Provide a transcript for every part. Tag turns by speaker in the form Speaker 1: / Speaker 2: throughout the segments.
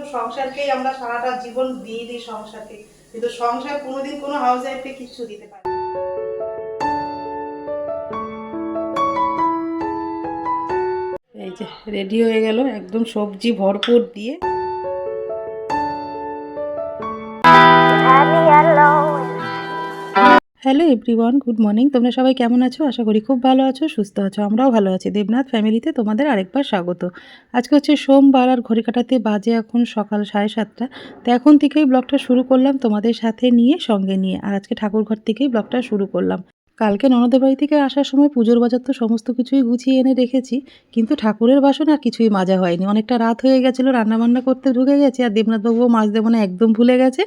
Speaker 1: শুধু সংসারকেই আমরা সারাটা জীবন দিয়ে দিই সংসারকে কিন্তু সংসার কোনোদিন কোনো হাউস ওয়াইফকে কিছু দিতে পারে। এই যে রেডি হয়ে গেল, একদম সবজি ভরপুর দিয়ে হ্যালো এভরিওয়ান গুড মর্নিং তোমরা সবাই কেমন আছো? আশা করি খুব ভালো আছো, সুস্থ আছো। আমরাও ভালো আছি। দেবনাথ ফ্যামিলিতে তোমাদের আরেকবার স্বাগত। আজকে হচ্ছে সোমবার আর ঘড়ি কাটাতে বাজে এখন সকাল সাড়ে সাতটা। তো এখন থেকেই ব্লগটা শুরু করলাম তোমাদের সাথে নিয়ে, সঙ্গে নিয়ে। আর আজকে ঠাকুরঘর থেকেই ব্লগটা শুরু করলাম। কালকে ননদের বাড়ি থেকে আসার সময় পুজোর বাজার তো সমস্ত কিছুই গুছিয়ে এনে রেখেছি, কিন্তু ঠাকুরের বাসন আর কিছুই মাজা হয়নি। অনেকটা রাত হয়ে গেছিল, রান্নাবান্না করতে ঢুকে গেছে আর দেবনাথবাবুও মাছ দেবো না একদম ভুলে গেছে।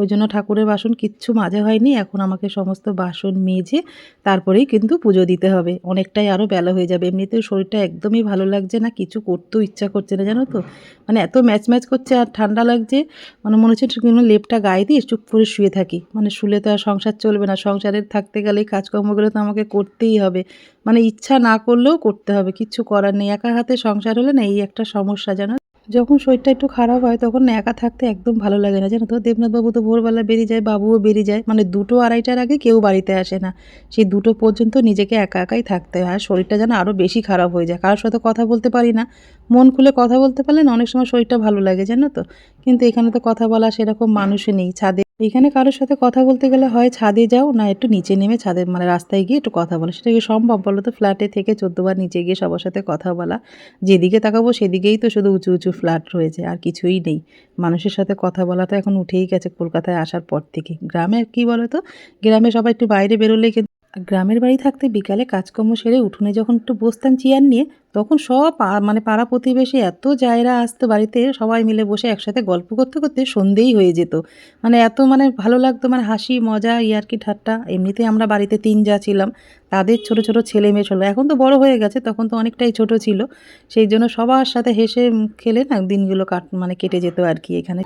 Speaker 1: ওই জন্য ঠাকুরের বাসন কিচ্ছু মাজা হয়নি, এখন আমাকে সমস্ত বাসন মেজে তারপরেই কিন্তু পুজো দিতে হবে। অনেকটাই আরও বেলা হয়ে যাবে, এমনিতেও শরীরটা একদমই ভালো লাগছে না, কিছু করতেও ইচ্ছা করছে না, জানো তো? মানে এত ম্যাচ ম্যাচ করছে আর ঠান্ডা লাগছে মানে মনে হচ্ছে লেপটা গায়ে দিয়ে চুপ করে শুয়ে থাকি। মানে শুলে তো আর সংসার চলবে না, সংসারের থাকতে গেলে এই কাজকর্মগুলো তো আমাকে করতেই হবে। মানে ইচ্ছা না করলেও করতে হবে কিচ্ছু করার নেই। একা হাতে সংসার হলে না এই একটা সমস্যা, জানো? যখন শরীরটা একটু খারাপ হয় তখন একা থাকতে একদম ভালো লাগে না, জানো তো? দেবনাথবাবু তো ভোরবেলা বেরিয়ে যায়, বাবুও বেরিয়ে যায়। মানে দুটো আড়াইটার আগে কেউ বাড়িতে আসে না। সেই দুটো পর্যন্ত নিজেকে একা একাই থাকতে হয়। আর শরীরটা যেন আরও বেশি খারাপ হয়ে যায়। কারোর সাথে কথা বলতে পারি না। মন খুলে কথা বলতে পারলে না অনেক সময় শরীরটা ভালো লাগে, জানো তো? কিন্তু এখানে তো কথা বলা সেরকম মানুষই নেই। ছাদে এখানে কারোর সাথে কথা বলতে গেলে হয় ছাদে যাও, না একটু নিচে নেমে ছাদের মানে রাস্তায় গিয়ে একটু কথা বলো। সেটা কি সম্ভব বলো তো? ফ্ল্যাটে থেকে চোদ্দবার নিচে গিয়ে সবার সাথে কথা বলা। যেদিকে তাকাবো সেদিকেই তো শুধু উঁচু উঁচু ফ্ল্যাট রয়েছে, আর কিছুই নেই। মানুষের সাথে কথা বলা তো এখন উঠেই গেছে কলকাতায় আসার পর থেকে। গ্রামে কি বলো তো গ্রামে সবাই একটু বাইরে বেরোলেই কিন্তু গ্রামের বাড়ি থাকতে বিকালে কাজকর্ম সেরে উঠোনে যখন একটু বসতাম চেয়ার নিয়ে, তখন সব মানে পাড়া প্রতিবেশী এত জায়রা আসতো বাড়িতে, সবাই মিলে বসে একসাথে গল্প করতে করতে সন্ধেই হয়ে যেত। মানে এত মানে ভালো লাগতো মানে হাসি, মজা, ইয়ার্কি, ঠাট্টা। এমনিতেই আমরা বাড়িতে তিন যা ছিলাম, তাদের ছোট ছোট ছেলে মেয়ে ছিল এখন তো বড় হয়ে গেছে, তখন তো অনেকটাই ছোট ছিল। সেই জন্য সবার সাথে হেসে খেলে না দিনগুলো কাট মানে কেটে যেত আর কি এখানে।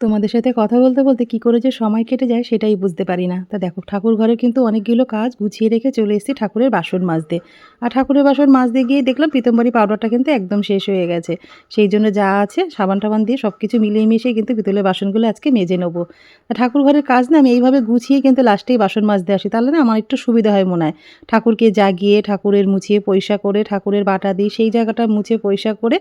Speaker 1: তোমাদের সাথে কথা বলতে বলতে কি করে যে সময় কেটে যায় সেটাই বুঝতে পারি না। তা দেখো, ঠাকুর ঘরে কিন্তু অনেকগুলো কাজ গুছিয়ে রেখে চলে এসেছি ঠাকুরের বাসন মাজতে। আর ঠাকুরের বাসন মাজতে গিয়ে দেখলাম পিতম্বরী পাউডারটা কিন্তু একদম শেষ হয়ে গেছে। সেই জন্য যা আছে সাবান টাবান দিয়ে সব কিছু মিলিয়ে মিশিয়ে কিন্তু পিতলের বাসনগুলো আজকে মেজে নেব। ঠাকুর ঘরের কাজ না আমি এইভাবে গুছিয়ে কিন্তু লাস্টেই বাসন মাজতে আসি। তাহলে না আমার একটু সুবিধা হয় মনে হয়। ঠাকুরকে জাগিয়ে, ঠাকুরের মুছিয়ে পয়সা করে, ঠাকুরের বাটা দিই সেই জায়গাটা মুছে পয়সা করে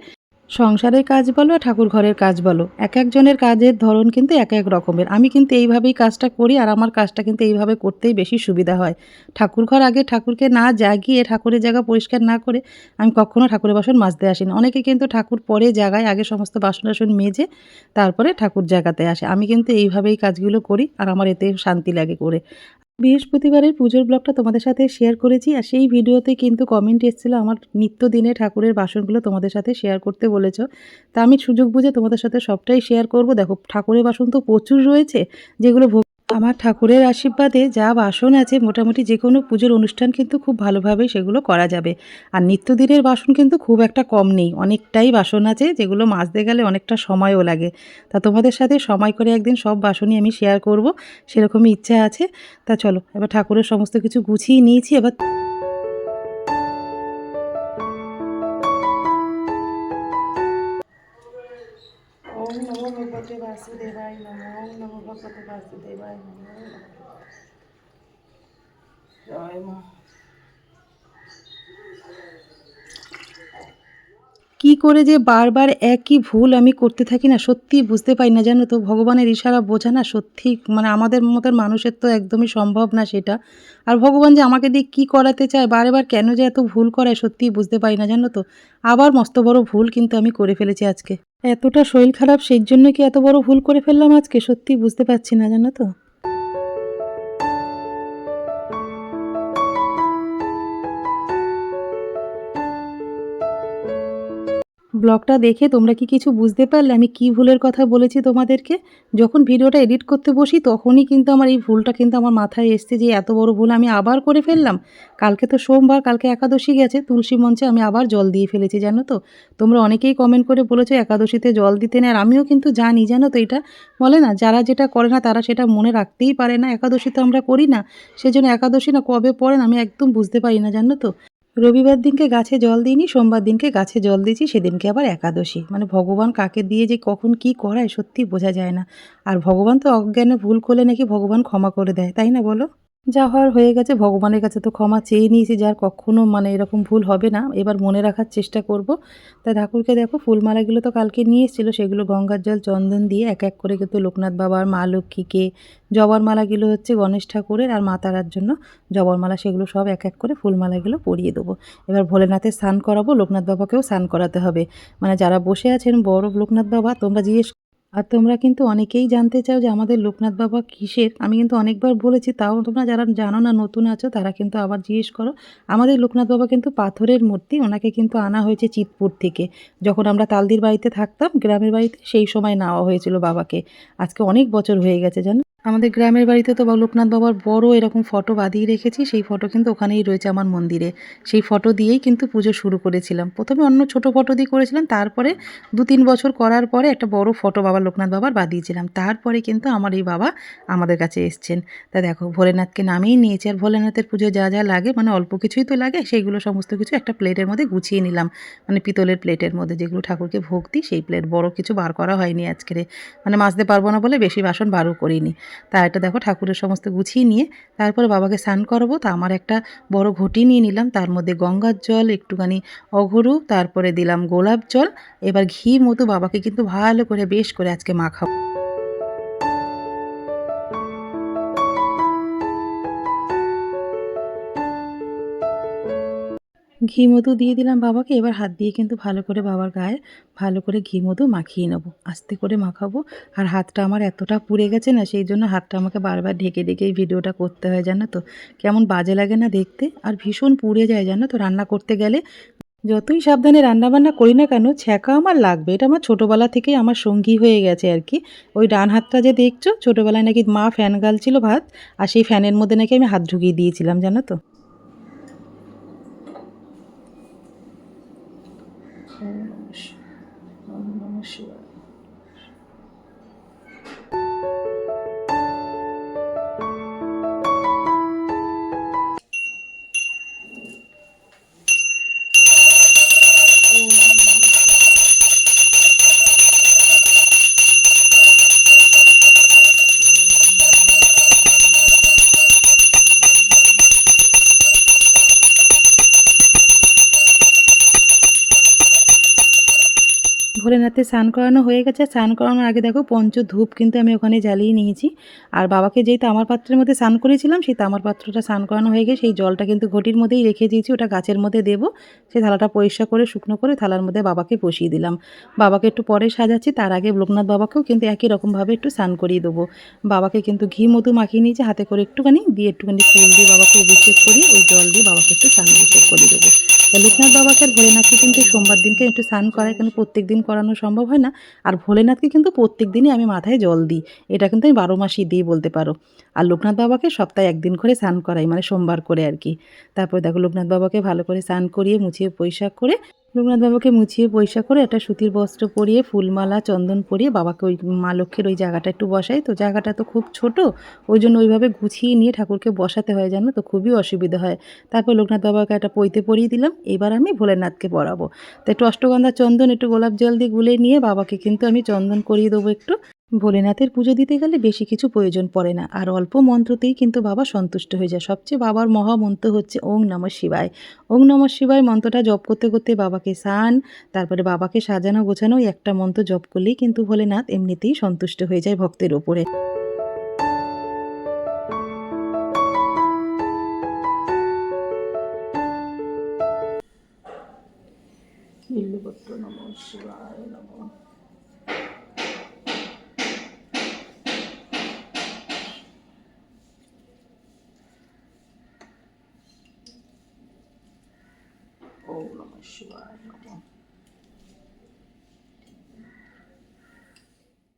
Speaker 1: সংসারের কাজ বলো, ঠাকুর ঘরের কাজ বলো, এক একজনের কাজের ধরন কিন্তু এক এক রকমের। আমি কিন্তু এইভাবেই কাজটা করি আর আমার কাজটা কিন্তু এইভাবে করতেই বেশি সুবিধা হয়। ঠাকুর ঘর আগে ঠাকুরকে না জাগিয়ে ঠাকুরের জায়গা পরিষ্কার না করে আমি কখনো ঠাকুরের বাসন মাজতে আসি না অনেকে কিন্তু ঠাকুর পরে জায়গায় আগে সমস্ত বাসন টাসন মেজে তারপরে ঠাকুর জায়গাতে আসে। আমি কিন্তু এইভাবেই কাজগুলো করি আর আমার এতে শান্তি লাগে করে। বৃহস্পতিবারের পুজোর ব্লগটা তোমাদের সাথে শেয়ার করেছি আর সেই ভিডিওতে কিন্তু কমেন্ট এসেছিল আমার নিত্য দিনে ঠাকুরের বাসনগুলো তোমাদের সাথে শেয়ার করতে বলেছ। তা আমি সুযোগ বুঝে তোমাদের সাথে সবটাই শেয়ার করব। দেখো, ঠাকুরের বাসন তো প্রচুর রয়েছে, যেগুলো আমার ঠাকুরের আশীর্বাদে যা বাসন আছে, মোটামুটি যে কোনো পুজোর অনুষ্ঠান কিন্তু খুব ভালোভাবে সেগুলো করা যাবে। আর নিত্যদিনের বাসন কিন্তু খুব একটা কম নেই। অনেকটাই বাসন আছে যেগুলো মাজতে গেলে অনেকটা সময়ও লাগে। তা তোমাদের সাথে সময় করে একদিন সব বাসনই আমি শেয়ার করব। সেরকমই ইচ্ছা আছে। তা চলো, এবার ঠাকুরের সমস্ত কিছু গুছিয়ে নিয়েছি। এবার বাসুদেবায় জয় মা কি করে যে বারবার একই ভুল আমি করতে থাকি না সত্যি বুঝতে পারি না জানো তো? ভগবানের ইশারা বোঝা না সত্যি মানে আমাদের মতন মানুষের তো একদমই সম্ভব না সেটা। আর ভগবান যে আমাকে দিয়ে কী করাতে চায় বারে বার কেন যে এত ভুল করায় সত্যিই বুঝতে পারি না জানো তো? আবার মস্ত বড় ভুল কিন্তু আমি করে ফেলেছি আজকে। এতটা শরীর খারাপ সেই জন্য কি এত বড় ভুল করে ফেললাম আজকে? সত্যি বুঝতে পারছি না, জানো তো। ব্লগটা দেখে তোমরা কি কিছু বুঝতে পারলে? আমি কি ভুলের কথা বলেছি তোমাদেরকে? যখন ভিডিওটা এডিট করতে বসি, তখনই কিন্তু আমার এই ভুলটা কিন্তু আমার মাথায় এসছে যে এত বড় ভুল আমি আবার করে ফেললাম। কালকে তো সোমবার, কালকে একাদশী গেছে, তুলসী মঞ্চে আমি আবার জল দিয়ে ফেলেছি, জানো তো? তোমরা অনেকেই কমেন্ট করে বলেছ একাদশীতে জল দিতে নেই আর আমিও কিন্তু জানি, জানো তো এটা? বলে না, যারা যেটা করে না, তারা সেটা মনে রাখতেই পারে না। একাদশী তো আমরা করি না, সেজন্য একাদশী না কবে পড়েন আমি একদম বুঝতে পারি না, জানো তো? রবিবার দিনকে গাছে জল দিইনি, সোমবার দিনকে গাছে জল দিয়েছি, সেদিনকে আবার একাদশী। মানে ভগবান কাকে দিয়ে যে কখন কি করায় সত্যি বোঝা যায় না। আর ভগবান তো অজ্ঞানে ভুল করলে নাকি ভগবান ক্ষমা করে দেয়, তাই না বলো? যা হওয়ার হয়ে গেছে, ভগবানের কাছে তো ক্ষমা চেয়ে নিয়েছি, যার কখনো মানে এরকম ভুল হবে না। এবার মনে রাখার চেষ্টা করব। তাই ঠাকুরকে দেখো, ফুলমালাগুলো তো কালকে নিয়ে এসেছিল, সেগুলো গঙ্গার জল, চন্দন দিয়ে এক এক করে কিন্তু লোকনাথ বাবার, মা লক্ষ্মীকে, জবার মালাগুলো হচ্ছে গণেশ ঠাকুরের আর মা তারার জন্য জবার মালা, সেগুলো সব এক এক করে ফুলমালাগুলো পরিয়ে দেবো। এবার ভোলেনাথের স্নান করাবো, লোকনাথ বাবাকেও স্নান করাতে হবে। মানে যারা বসে আছেন বড় লোকনাথ বাবা, তোমরা জিজ্ঞেস আর তোমরা কিন্তু অনেকেই জানতে চাও যে আমাদের লোকনাথ বাবা কিসের? আমি কিন্তু অনেকবার বলেছি, তাও তোমরা যারা জানো না, নতুন আছো, তারা কিন্তু আবার জিজ্ঞেস করো। আমাদের লোকনাথ বাবা কিন্তু পাথরের মূর্তি, ওনাকে কিন্তু আনা হয়েছে চিতপুর থেকে। যখন আমরা তালদির বাড়িতে থাকতাম, গ্রামের বাড়িতে সেই সময় নেওয়া হয়েছিল বাবাকে। আজকে অনেক বছর হয়ে গেছে, জানো? আমাদের গ্রামের বাড়িতে তো লোকনাথ বাবার বড় এরকম ফটো বাঁধিয়ে রেখেছি, সেই ফটো কিন্তু ওখানেই রয়েছে আমার মন্দিরে। সেই ফটো দিয়েই কিন্তু পুজো শুরু করেছিলাম। প্রথমে অন্য ছোট ফটো দিয়ে করেছিলাম, তারপরে দু তিন বছর করার পরে একটা বড় ফটো বাবা লোকনাথ বাবার বাঁধিয়েছিলাম। তারপরে কিন্তু আমার এই বাবা আমাদের কাছে এসছেন। তা দেখো, ভোলেনাথকে নামিয়ে নিয়েছি, আর ভোলেনাথের পুজো যা যা লাগে মানে অল্প কিছুই তো লাগে, সেইগুলো সমস্ত কিছু একটা প্লেটের মধ্যে গুছিয়ে নিলাম। মানে পিতলের প্লেটের মধ্যে যেগুলো ঠাকুরকে ভোগ দিই, সেই প্লেট বড় কিছু বার করা হয়নি আজকের মানে মাজতে পারব না বলে বেশি বাসন বারও করিনি। তা এটা দেখো ঠাকুরের সমস্ত গুছিয়ে নিয়ে তারপরে বাবাকে স্নান করাবো। তা আমার একটা বড় ঘটি নিয়ে নিলাম। তার মধ্যে গঙ্গার জল, একটুখানি অঘরু, তারপরে দিলাম গোলাপ জল। এবার ঘি মতো বাবাকে কিন্তু ভালো করে বেশ করে আজকে মাখাবো। ঘি মধু দিয়ে দিলাম বাবাকে, এবার হাত দিয়ে কিন্তু ভালো করে বাবার গায়ে ভালো করে ঘি মধু মাখিয়ে নেব। আস্তে করে মাখাবো। আর হাতটা আমার এতটা পুড়ে গেছে না, সেই জন্য হাতটা আমাকে বারবার ঢেকে ঢেকে এই ভিডিওটা করতে হয়, জানো তো। কেমন বাজে লাগে না দেখতে আর ভীষণ পুড়ে যায়, জানো তো, রান্না করতে গেলে। যতই সাবধানে রান্নাবান্না করি না কেন, ছ্যাঁকা আমার লাগবে। এটা আমার ছোটোবেলা থেকেই আমার সঙ্গী হয়ে গেছে আর কি। ওই ডান হাতটা যে দেখছ, ছোটোবেলায় নাকি মা ফ্যান গালছিল ভাত, আর সেই ফ্যানের মধ্যে নাকি আমি হাত ঢুকিয়ে দিয়েছিলাম, জানো তো। mochila. ভোলেনাথে স্নান করানো হয়ে গেছে। স্নান করানোর আগে দেখো পঞ্চ ধূপ কিন্তু আমি ওখানে জ্বালিয়ে নিয়েছি। আর বাবাকে যেই তামার পাত্রের মধ্যে স্নান করেছিলাম, সেই তামার পাত্রটা স্নান করানো হয়ে গেছে। সেই জলটা কিন্তু ঘটির মধ্যেই রেখে দিয়েছি, ওটা গাছের মধ্যে দেবো। সেই থালাটা পরিষ্কার করে, শুকনো করে থালার মধ্যে বাবাকে বসিয়ে দিলাম। বাবাকে একটু পরে সাজাচ্ছি, তার আগে লোকনাথ বাবাকেও কিন্তু একই রকমভাবে একটু স্নান করিয়ে দেবো। বাবাকে কিন্তু ঘি, মধু মাখিয়ে নিয়েছি, হাতে করে একটুখানি, দিয়ে একটুখানি ফুল দিয়ে বাবাকে অভিষেক করি ওই জল দিয়ে বাবাকে একটু স্নান অভিষেক করিয়ে দেবো। লোকনাথ বাবাকে আর ভোলেনাথকে কিন্তু সোমবার দিনকে একটু স্নান করায়, কেন প্রত্যেক দিন করানো সম্ভব হয় না? আর ভোলেনাথকে কিন্তু প্রত্যেক দিনই আমি মাথায় জল দিই। এটা কিন্তু আমি বারো মাসই দিই বলতে পারো। আর লোকনাথ বাবাকে সপ্তাহে একদিন করে স্নান করাই মানে সোমবার করে আর কি। তারপরে দেখো লোকনাথ বাবাকে ভালো করে স্নান করিয়ে মুছিয়ে পরিষ্কার করে লোকনাথ বাবাকে মুছিয়ে পয়সা করে একটা সুতির বস্ত্র পরিয়ে, ফুলমালা, চন্দন পরিয়ে বাবাকে ওই মা লক্ষ্মীর ওই জায়গাটা একটু বসাই। তো জায়গাটা তো খুব ছোট, ওই জন্য ওইভাবে গুছিয়ে নিয়ে ঠাকুরকে বসাতে হয় জানো তো খুবই অসুবিধা হয়। তারপর লোকনাথ বাবাকে একটা পইতে পরিয়ে দিলাম, এবার আমি ভোলেনাথকে পরাবো তো একটু অষ্টগন্ধা চন্দন, একটু গোলাপ জল দিয়ে গুলে নিয়ে বাবাকে কিন্তু আমি চন্দন করিয়ে দেবো একটু। ভোলেনাথের পুজো দিতে গেলে বেশি কিছু প্রয়োজন পড়ে না। আর অল্প মন্ত্রতেই কিন্তু বাবা সন্তুষ্ট হয়ে যায়। সবচেয়ে বাবার মহামন্ত্র হচ্ছে ওং নম শিবায়। ওং নম শিবায় মন্ত্রটা জপ করতে করতে বাবাকে স্নান, তারপরে বাবাকে সাজানো গোছানো একটা মন্ত্র জপ করলেই কিন্তু ভোলেনাথ এমনিতেই সন্তুষ্ট হয়ে যায় ভক্তের ওপরে।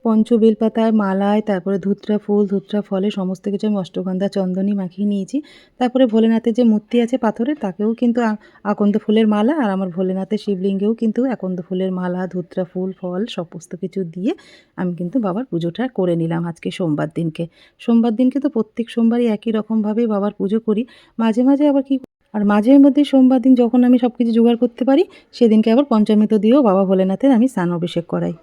Speaker 1: পঞ্চ বেলপাতায় মালায়, তারপরে ধুতরা ফুল, ধুতরা ফলে সমস্ত কিছু আমি অষ্টগন্ধা চন্দনী মাখিয়ে নিয়েছি। তারপরে ভোলেনাথের যে মূর্তি আছে পাথরের, তাকেও কিন্তু আকন্দ ফুলের মালা আর আমার ভোলেনাথের শিবলিঙ্গেও কিন্তু আকন্দ ফুলের মালা, ধুতরা ফুল, ফল, সমস্ত কিছু দিয়ে আমি কিন্তু বাবার পুজোটা করে নিলাম আজকে সোমবার দিনকে। সোমবার দিনকে তো প্রত্যেক সোমবারই একই রকমভাবেই বাবার পুজো করি। মাঝে মাঝে আবার কি আর মাঝে মধ্যে সোমবার দিন যখন আমি সব কিছু জোগাড় করতে পারি, সেদিনকে আবার পঞ্চমৃত দিয়েও বাবা ভোলেনাথের আমি স্নান অভিষেক করাই।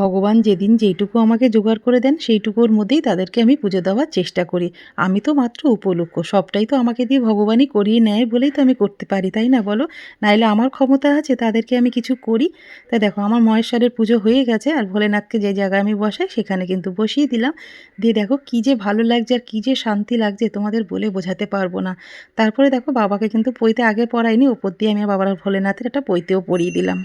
Speaker 1: ভগবান যেদিন যেইটুকু আমাকে জোগাড় করে দেন, সেইটুকুর মধ্যেই তাদেরকে আমি পুজো দেওয়ার চেষ্টা করি। আমি তো মাত্র উপলক্ষ, সবটাই তো আমাকে দিয়ে ভগবানই করিয়ে নেয় বলেই তো আমি করতে পারি, তাই না বলো? নাইলে আমার ক্ষমতা আছে, তাদেরকে আমি কিছু করি। তাই দেখো, আমার মহেশ্বরের পুজো হয়ে গেছে, আর ভোলেনাথকে যে জায়গায় আমি বসাই, সেখানে কিন্তু বসিয়ে দিলাম। দিয়ে দেখো, কী যে ভালো লাগছে আর কী যে শান্তি লাগছে, তোমাদের বলে বোঝাতে পারব না। তারপরে দেখো, বাবাকে কিন্তু পইতে আগে পড়াইনি, ওপর দিয়ে আমি বাবার ভোলেনাথের একটা পইতেও পড়িয়ে দিলাম।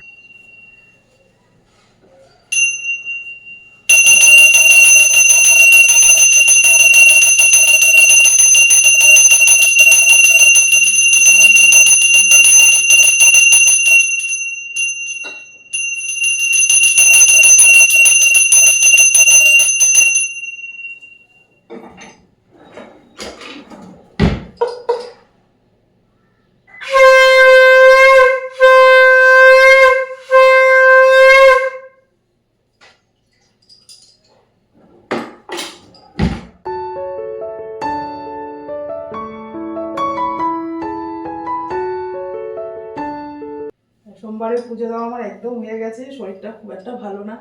Speaker 2: সোমবারের পুজো দেওয়া আমার একদম হয়ে গেছে, শরীরটা খুব একটা ভালো না।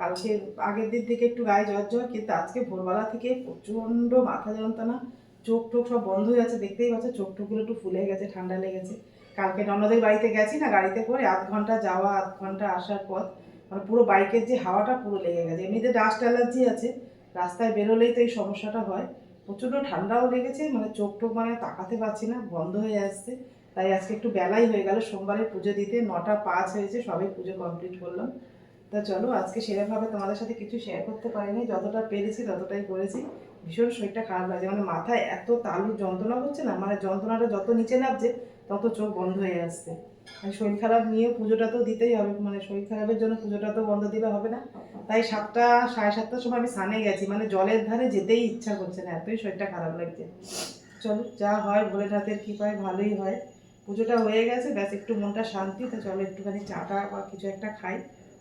Speaker 2: কালকে আগের দিন থেকে একটু গায়ে জ্বর জ্বর, কিন্তু আজকে ভোরবেলা থেকে প্রচণ্ড মাথা যন্ত্রণা, চোখ টোক সব বন্ধ হয়ে যাচ্ছে, দেখতেই পাচ্ছে চোখ টোকগুলো একটু ফুলে গেছে, ঠান্ডা লেগেছে। কালকে ননদের বাড়িতে গেছি না, গাড়িতে করে আধ ঘণ্টা যাওয়া, আধ ঘণ্টা আসার পথ মানে পুরো বাইকের যে হাওয়াটা পুরো লেগে গেছে। এমনিতে ডাস্ট অ্যালার্জি আছে, রাস্তায় বেরোলেই তো এই সমস্যাটা হয়। প্রচণ্ড ঠান্ডাও লেগেছে মানে চোখ টোক মানে তাকাতে পারছি না, বন্ধ হয়ে আসছে। তাই আজকে একটু বেলাই হয়ে গেল, সোমবারে পুজো দিতে, নটা পাঁচ হয়েছে সবে পুজো কমপ্লিট করলাম। তা চলো, আজকে সেরকমভাবে তোমাদের সাথে কিছু শেয়ার করতে পারিনি, যতটা পেরেছি ততটাই করেছি। ভীষণ শরীরটা খারাপ লাগছে মানে মাথায় এত তালুর যন্ত্রণা হচ্ছে না মানে যন্ত্রণাটা যত নিচে নামছে, তত চোখ বন্ধ হয়ে আসছে। আর শরীর খারাপ নিয়ে পুজোটা তো দিতেই হবে মানে শরীর খারাপের জন্য পুজোটা তো বন্ধ দিলে হবে না। তাই সাতটা, সাড়ে সাতটার সময় আমি সানে গেছি মানে জলের ধারে যেতেই ইচ্ছা করছে না, এতই শরীরটা খারাপ লাগছে। চলো, যা হয় ভোলেনাথের কৃপায় ভালোই হয়। পুজোটা হয়ে গেছে ব্যাস একটু মনটা শান্তি তো চলো একটুখানি চাটা বা কিছু একটা খাই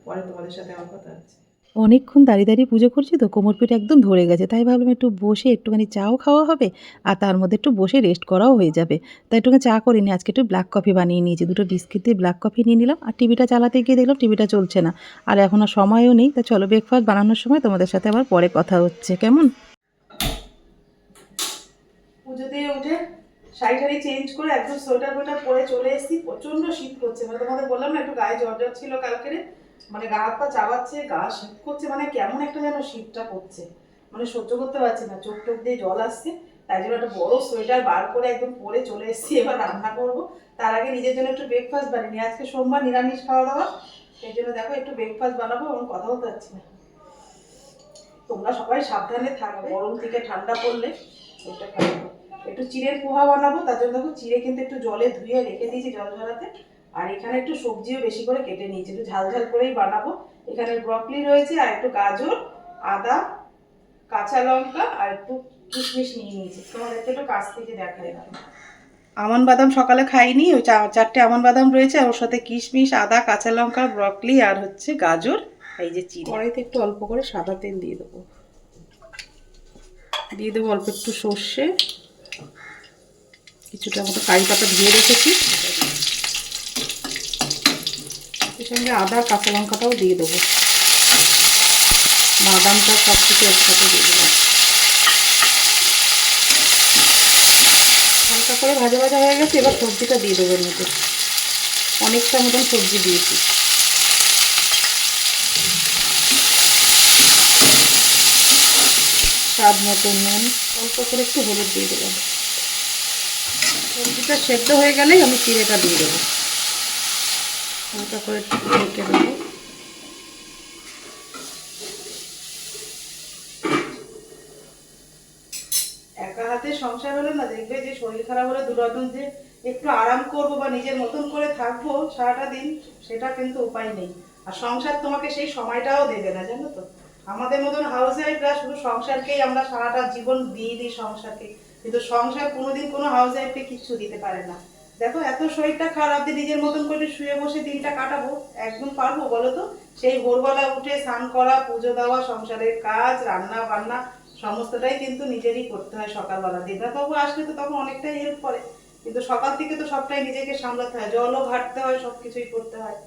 Speaker 2: পরে তোমাদের সাথে আমার কথা হচ্ছে।
Speaker 1: অনেকক্ষণ দাঁড়িয়ে দাঁড়িয়ে পুজো করছি তো কোমর পিঠ একদম ধরে গেছে তাই ভাবলাম একটু বসে একটুখানি চাও খাওয়া হবে আর তার মধ্যে একটু বসে রেস্ট করাও হয়ে যাবে। তাই একটুখানি চা করিনি আজকে একটু ব্ল্যাক কফি বানিয়ে নিয়েছি দুটো বিস্কিট দিয়ে ব্ল্যাক কফি নিয়ে নিলাম আর টিভিটা চালাতে গিয়ে দেখলাম টিভিটা চলছে না আর এখন আর সময়ও নেই তা চলো ব্রেকফাস্ট বানানোর সময় তোমাদের সাথে আবার পরে কথা হচ্ছে কেমন?
Speaker 2: পুজো দিয়ে উঠে শাড়ি টাড়ি চেঞ্জ করে একদম সোয়েটার ফোয়েটার পরে চলে এসেছি। প্রচণ্ড শীত করছে। মানে তোমাদের বললাম না, একটু গায়ে জ্বর জ্বর ছিল কালকে মানে গা হাত পা চাবাচ্ছে, গা শীত করছে। মানে কেমন একটা যেন শীতটা করছে। মানে সহ্য করতে পারছি না। চোখ টোক দিয়ে জল আসছে। তাই জন্য একটা বড় সোয়েটার বার করে একদম পরে চলে এসেছি। এবার রান্না করব। তার আগে নিজের জন্য একটু ব্রেকফাস্ট বানিয়ে আজকে সোমবার নিরামিষ খাওয়া দাওয়া। সেই জন্য দেখো একটু ব্রেকফাস্ট বানাবো এবং কথা বলতে পারছি না। তোমরা সবাই সাবধানে থাকবে গরম থেকে ঠান্ডা পড়লে এটা খাব। একটু চিড়ের পোহা বানাবো তার জন্য দেখো চিড়ে কিন্তু একটু জলে ধুয়ে রেখে দিয়েছি জল ঝরাতে আর এখানে একটু সবজিও বেশি করে কেটে নিয়েছি একটু ঝাল ঝাল করেই বানাবো। এখানে ব্রকলি রয়েছে আর একটু গাজর আদা কাঁচা লঙ্কা আর একটু কিশমিশ নিয়ে নিয়েছি। তোমাদেরকে একটু কাছ থেকে দেখাই আমন বাদাম সকালে খাইনি ওই চা- চারটে আমন বাদাম রয়েছে আর ওর সাথে কিশমিশ আদা কাঁচা লঙ্কা ব্রকলি আর হচ্ছে গাজর এই যে চিড়ে। কড়াইতে একটু অল্প করে সাদা তেল দিয়ে দেবো। দিয়ে দেবো অল্প একটু সর্ষে। কিছুটা মতো কারি পাতা ধুয়ে রেখেছি। এর সঙ্গে আদা, কাঁচা লঙ্কাটাও দিয়ে দেবো। বাদামটা সব কিছু একসাথে দিয়ে দেবো। হালকা করে ভাজা ভাজা হয়ে গেছে, এবার সবজিটা দিয়ে দেবো এর মধ্যে। অনেকটা মতন সবজি দিয়েছি। স্বাদ মতো নুন, অল্প করে একটু হলুদ দিয়ে দেবো। সবজিটা সেদ্ধ হয়ে গেলেই আমি চিড়েটা দিয়ে দেবো। করে ঢেকে দেবো। একা হাতে সংসার হলে না, দেখবে যে শরীর খারাপ হলে দুরাদুন যে একটু আরাম করব বা নিজের মতন করে থাকব সারাটা দিন, সেটা কিন্তু উপায় নেই। আর সংসার তোমাকে সেই সময়টাও দেবে না, জানো তো? আমাদের মতন হাউস ওয়াইফরা শুধু সংসারকেই আমরা সারাটা জীবন দিয়ে দিই, সংসারকে। কিন্তু সংসার কোনোদিন কোনো হাউস ওয়াইফকে কিচ্ছু দিতে পারে না। দেখো, এত শরীরটা খারাপ যে নিজের মতন করে শুয়ে বসে দিনটা কাটাবো, একদম পারব, বলো তো? সেই ভোরবেলা উঠে স্নান করা, পুজো দেওয়া, সংসারের কাজ, রান্না বান্না, সমস্তটাই কিন্তু নিজেরই করতে হয় সকালবেলা। দেবরাতবাবু আসলে তো তখন অনেকটাই হেল্প করে। কিন্তু সকাল থেকে তো সবটাই নিজেকে সামলাতে হয়। জলও ঘাটতে হয় সব কিছুই করতে হয়।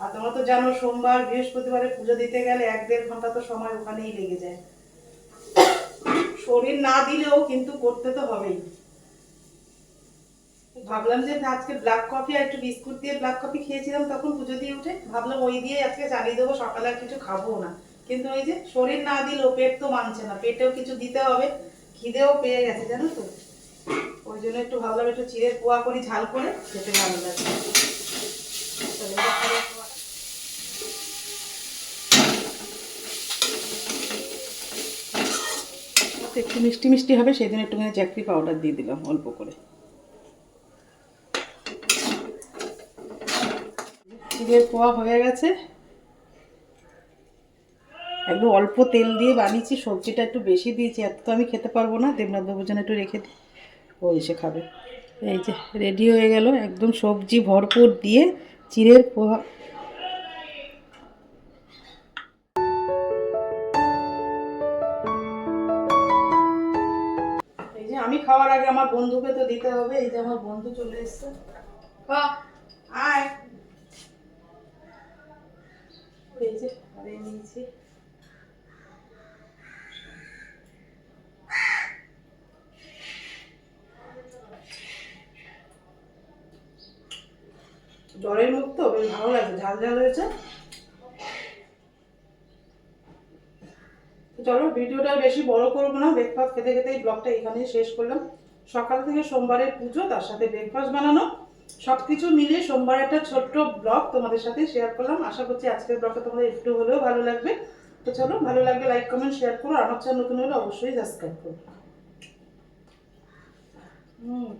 Speaker 2: আর তোমরা তো জানো, সোমবার, বৃহস্পতিবারে পুজো দিতে গেলে এক দেড় ঘণ্টা তো সময় ওখানেই লেগে যায়। শরীর না দিলেও কিন্তু করতে তো হবেই। ভাবলাম যে আজকে ব্ল্যাক কফি আর একটু বিস্কুট দিয়ে ব্ল্যাক কফি খেয়েছিলাম তখন পুজো দিয়ে উঠে ভাবলাম ওই দিয়ে আজকে চালিয়ে দেবো, সকালে আর কিছু খাব না। কিন্তু ওই যে শরীর না দিলেও পেট তো মানছে না, পেটেও কিছু দিতে হবে, খিদেও পেয়ে গেছে, জানো তো। ওই জন্য একটু ভাবলাম একটু চিড়ের পোয়া করি, ঝাল করে খেতে ভালো লাগে তাহলে এটা চিড়ের পোয়া। একটু মিষ্টি মিষ্টি হবে সেই জন্য একটুখানি চাকরি পাউডার দিয়ে দিলাম অল্প করে। চিড়ের পোয়া হয়ে গেছে। একদম অল্প তেল দিয়ে বানিয়েছি, সবজিটা একটু বেশি দিয়েছি, এত তো আমি খেতে পারব না, দেবনাথ বাবুর জন্য একটু রেখে দিই ও এসে খাবে। এই যে রেডি হয়ে গেল, একদম সবজি ভরপুর দিয়ে চিড়ের পোহা খাওয়ার আগে আমার বন্ধুকে তো দিতে হবে, এই যে আমার বন্ধু চলে এসছে। আয়। জ্বরের মুখ তো, বেশ ভালো লাগছে। ঝাল ঝাল হয়েছে? চলো, ভিডিওটা বেশি বড় করব না। ব্রেকফাস্ট খেতে খেতে এই ব্লগটা এখানেই শেষ করলাম। সকাল থেকে সোমবারের পুজো, তার সাথে ব্রেকফাস্ট বানানো। সব কিছু মিলিয়ে সোমবার একটা ছোট্ট ব্লগ তোমাদের সাথে শেয়ার করলাম। আশা করছি আজকের ব্লগটা তোমাদের একটু হলেও ভালো লাগবে। তো চলো, ভালো লাগলে লাইক কমেন্ট শেয়ার করো। আমার চ্যানেল নতুন হলে অবশ্যই সাবস্ক্রাইব করো। হুম।